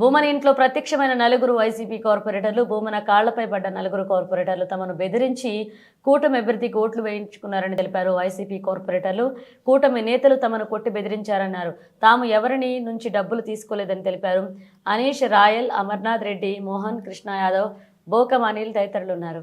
భూమన ఇంట్లో ప్రత్యక్షమైన నలుగురు వైసీపీ కార్పొరేటర్లు భూమన కాళ్ళపై పడ్డ నలుగురు కార్పొరేటర్లు తమను బెదిరించి కూటమి అభ్యర్థికి ఓట్లు వేయించుకున్నారని తెలిపారు వైసీపీ కార్పొరేటర్లు. కూటమి నేతలు తమను కొట్టి బెదిరించారన్నారు. తాము ఎవరిని నుంచి డబ్బులు తీసుకోలేదని తెలిపారు. అనీష్ రాయల్ అమర్నాథ్ రెడ్డి మోహన్ కృష్ణ యాదవ్ బోకం అనిల్ తదితరులు ఉన్నారు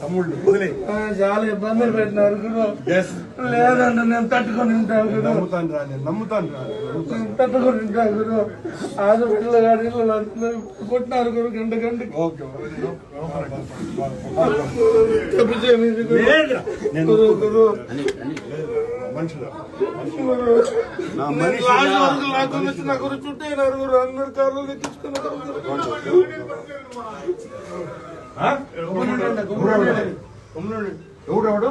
తమ్ముళ్ళు వదిలే చాలా ఇబ్బందులు పెట్టినారు లేదంటే నేను తట్టుకొని ఉంటాను గురు నమ్ముతాను రా నేను నమ్ముతాను రా తట్టుకొని ఉంటాను గురు హాస్పిటల్ గాడి కొట్టినారు గురు గంట గంటకి. నేను గురు గురు మనుషులు. నా మనిషి నా గురు చుట్టేనారు గురు అందరు కార్లు ఎక్కించుకున్నారు గురు. ఎవడు ఎవడు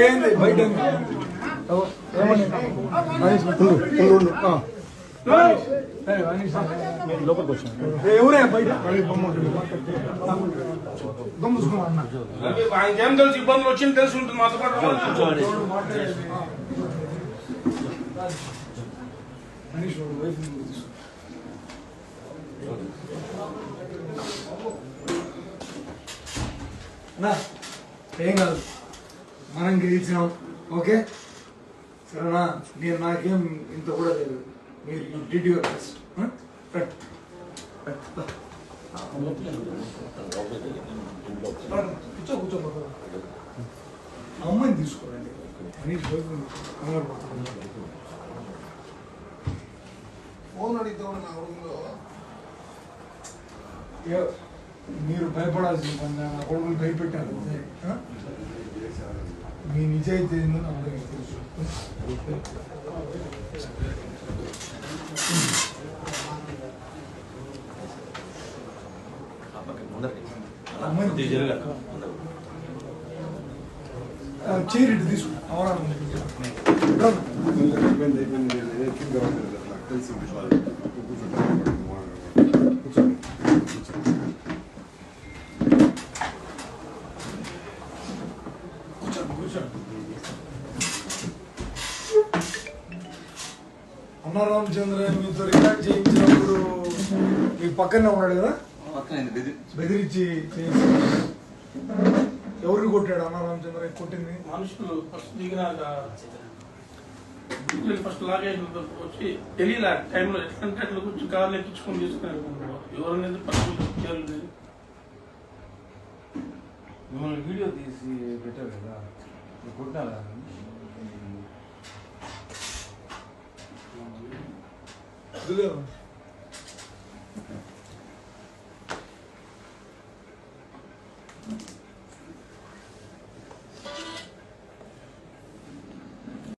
ఏంది? బయట. ఎవరే బయట ఆయనకేం తెలుసు ఇబ్బందులు వచ్చింది తెలిసి ఉంటుంది మాతో పాటు ఏం కాదు. మనం గెలిచినాం. ఓకే? సరేనా? నేను నాకేం ఇంత కూడా తెలియదు మీరు యూ డిడ్ యువర్ బెస్ట్ కూర్చో కూర్చో. అమ్మాయిని తీసుకోరండి. అని కంగారు. ఫోన్ అడిగితే నా రూమ్లో? ఏ- మీరు లేదు. నా కొడుకులు భయపెట్టారు. అంతే. ఆ? మీ నిజాయితీ ఏందో నాకు అందరికీ తెలుసు అమ్మాయిని ఆ, చైర్ ఇటు తీసుకు అవరాను అయిపోయింది అయిపోయింది నేను కింద రావట్లేదు అట్లా తెలిసి కూర్చోండి కూర్చోండి కూర్చోండి అన్న రామచంద్ర మీతో రికార్డ్ చేయించినప్పుడు మీ పక్కనే ఉన్నాడు కదా? బెదిరించి చేయించి. ఎవరిని కొట్టాడు అన్న రామచంద్ర కొట్టింది? మనుషులు ఫస్ట్ దిగినాక ఫస్ట్ లాగేజ్ వచ్చి తెలియలే టైంలో ఎట్లంటే అట్లా కూర్చొని కార్లు ఎక్కించుకొని తీసుకుని ఎవరిని పట్టుకుని వీడియో తీసి పెట్టారు కదా. Recuerda